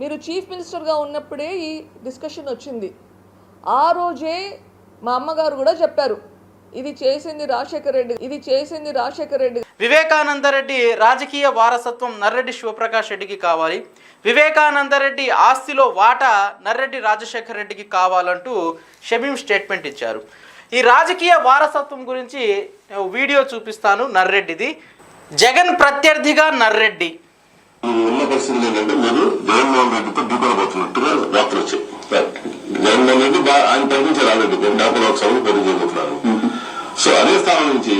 మీరు చీఫ్ మినిస్టర్గా ఉన్నప్పుడే ఈ డిస్కషన్ వచ్చింది. ఆ రోజే మా అమ్మగారు కూడా చెప్పారు ఇది చేసింది రాజశేఖర్ రెడ్డి ఇది చేసింది రాజశేఖర్ రెడ్డి. వివేకానందరెడ్డి రాజకీయ వారసత్వం నర్రెడ్డి శివప్రకాష్ రెడ్డికి కావాలి. వివేకానందరెడ్డి ఆస్తిలో వాటా నర్రెడ్డి రాజశేఖర్ రెడ్డికి కావాలంటూ షమీం స్టేట్మెంట్ ఇచ్చారు. ఈ రాజకీయ వారసత్వం గురించి వీడియో చూపిస్తాను నర్రెడ్డిది. జగన్ ప్రత్యర్థిగా నర్రెడ్డి. రెడ్డి బా- ఆయన ప్రకటించారు ఆల్రెడీ డెబ్బై లోక్సభకు పోటీ చేయబోతున్నారు సో అదే స్థానం నుంచి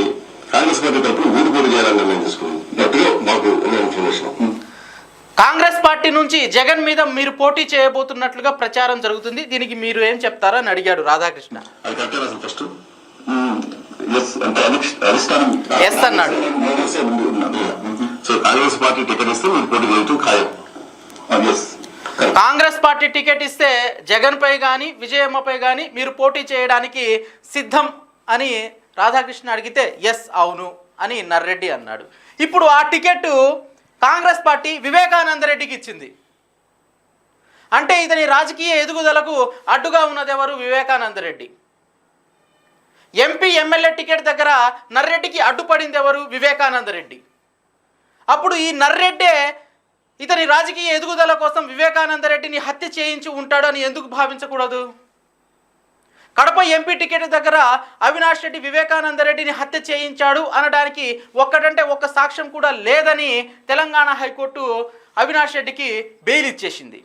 కాంగ్రెస్ పార్టీ తరఫున వీడు పోటీ చేయాలని నిర్ణయం తీసుకుంది గట్టిగా మాకు ఉన్న ఇన్ఫర్మేషన్. కాంగ్రెస్ పార్టీ నుంచి జగన్ మీద మీరు పోటీ చేయబోతున్నట్లుగా ప్రచారం జరుగుతుంది. దీనికి మీరు ఏం చెప్తారని అడిగాడు రాధాకృష్ణ. అది అసలు ఫస్ట్? ఎస్ అన్నాడు. సో కాంగ్రెస్ పార్టీ టికెట్ ఇస్తే మీరు పోటీ చేయటం ఖాయం. ఎస్ కాంగ్రెస్ పార్టీ టికెట్ ఇస్తే జగన్ పై కానీ విజయమ్మపై కానీ మీరు పోటీ చేయడానికి సిద్ధం అని రాధాకృష్ణ అడిగితే ఎస్ అవును అని నర్రెడ్డి అన్నాడు. ఇప్పుడు ఆ టికెట్ కాంగ్రెస్ పార్టీ వివేకానంద రెడ్డికి ఇచ్చింది. అంటే ఇతని రాజకీయ ఎదుగుదలకు అడ్డుగా ఉన్నది ఎవరు? Vivekananda Reddy. MP MLA ticket దగ్గర నర్రెడ్డికి అడ్డుపడింది ఎవరు? వివేకానంద రెడ్డి. అప్పుడు ఈ నర్రెడ్డే ఇతని రాజకీయ ఎదుగుదల కోసం వివేకానంద రెడ్డిని హత్య చేయించి ఉంటాడు అని ఎందుకు భావించకూడదు? కడప ఎంపీ టికెట్ దగ్గర అవినాష్ రెడ్డి వివేకానంద రెడ్డిని హత్య చేయించాడు అనడానికి ఒక్కటంటే ఒక్క సాక్ష్యం కూడా లేదని తెలంగాణ హైకోర్టు అవినాష్ రెడ్డికి బెయిల్ ఇచ్చేసింది.